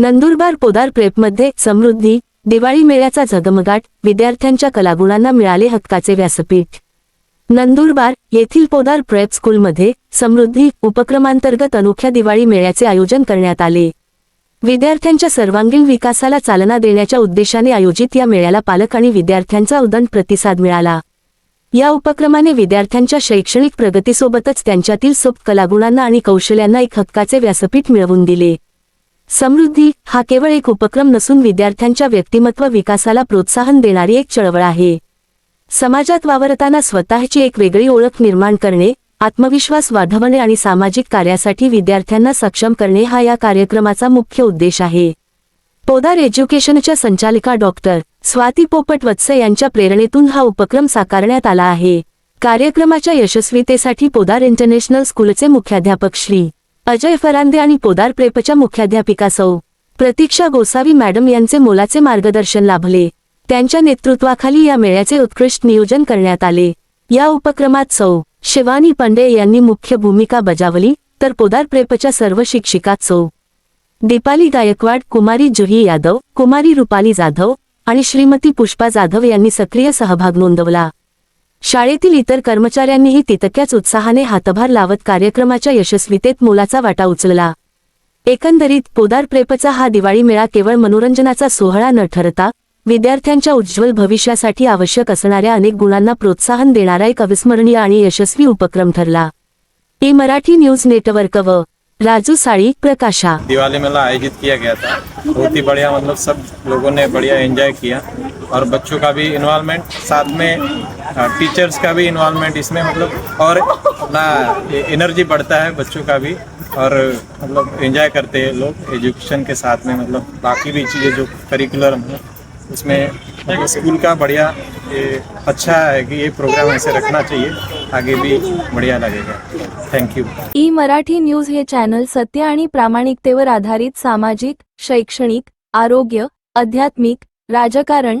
नंदुरबार पोदार प्रेपमध्ये समृद्धी दिवाळी मेळ्याचा झगमगाट विद्यार्थ्यांच्या कलागुणांना मिळाले हक्काचे व्यासपीठ. नंदुरबार येथील पोदार प्रेप स्कूलमध्ये समृद्धी उपक्रमांतर्गत अनोख्या दिवाळी मेळ्याचे आयोजन करण्यात आले. विद्यार्थ्यांच्या सर्वांगीण विकासाला चालना देण्याच्या उद्देशाने आयोजित या मेळ्याला पालक आणि विद्यार्थ्यांचा उदंड प्रतिसाद मिळाला. या उपक्रमाने विद्यार्थ्यांच्या शैक्षणिक प्रगतीसोबतच त्यांच्यातील सोप कलागुणांना आणि कौशल्यांना एक हक्काचे व्यासपीठ मिळवून दिले. समृद्धी हा केवळ एक उपक्रम नसून विद्यार्थ्यांच्या व्यक्तिमत्व विकासाला प्रोत्साहन देणारी एक चळवळ आहे. समाजात वावरताना स्वतःची एक वेगळी ओळख निर्माण करणे आत्मविश्वास वाढवणे आणि सामाजिक कार्यासाठी विद्यार्थ्यांना सक्षम करणे हा या कार्यक्रमाचा मुख्य उद्देश आहे. पोदार एज्युकेशनच्या संचालिका डॉक्टर स्वाती पोपट वत्से यांच्या प्रेरणेतून हा उपक्रम साकारण्यात आला आहे. कार्यक्रमाच्या यशस्वीतेसाठी पोदार इंटरनॅशनल स्कूलचे मुख्याध्यापक श्री. अजय फरांदे आणि पोदार प्रेपच्या मुख्याध्यापिका सौ. प्रतीक्षा गोसावी मॅडम यांचे मोलाचे मार्गदर्शन लाभले. त्यांच्या नेतृत्वाखाली या मेळ्याचे उत्कृष्ट नियोजन करण्यात आले. या उपक्रमात सौ. शिवानी पंडे यांनी मुख्य भूमिका बजावली तर पोदार प्रेपच्या सर्व शिक्षिका सौ. दीपाली गायकवाड कुमारी जुही यादव कुमारी रुपाली जाधव आणि श्रीमती पुष्पा जाधव यांनी सक्रिय सहभाग नोंदवला. शाळेतील इतर कर्मचाऱ्यांनीही तितक्याच उत्साहाने हातभार लावत कार्यक्रमाच्या यशस्वीतेत मोलाचा वाटा उचलला. एकंदरीत पोदार प्रेपचा हा दिवाळी मेळा केवळ मनोरंजनाचा सोहळा न ठरता विद्यार्थ्यांच्या उज्ज्वल भविष्यासाठी आवश्यक असणाऱ्या अनेक गुणांना प्रोत्साहन देणारा एक अविस्मरणीय आणि यशस्वी उपक्रम ठरला. ई मराठी न्यूज नेटवर्क व राजू साळी प्रकाशा. दिवाली मेला आयोजित किया गया था. बहुत ही बढ़िया मतलब सब लोगों ने बढ़िया एंजॉय किया. और बच्चों का भी इन्वॉल्वमेंट साथ में टीचर्स का भी इन्वॉल्वमेंट इसमें मतलब और अपना एनर्जी बढ़ता है बच्चों का भी, और मतलब एंजॉय करते हैं लोग एजुकेशन के साथ में मतलब बाकी भी चीज़ें जो करिकुलर उसमें मतलब स्कूल का बढ़िया अच्छा है कि ये प्रोग्राम ऐसे रखना चाहिए, आगे भी बढ़िया लगेगा। Thank you E Marathi news हे चॅनल सत्य आणि प्रामाणिकतेवर आधारित सामाजिक, शैक्षणिक, आरोग्य, आध्यात्मिक, राजकारण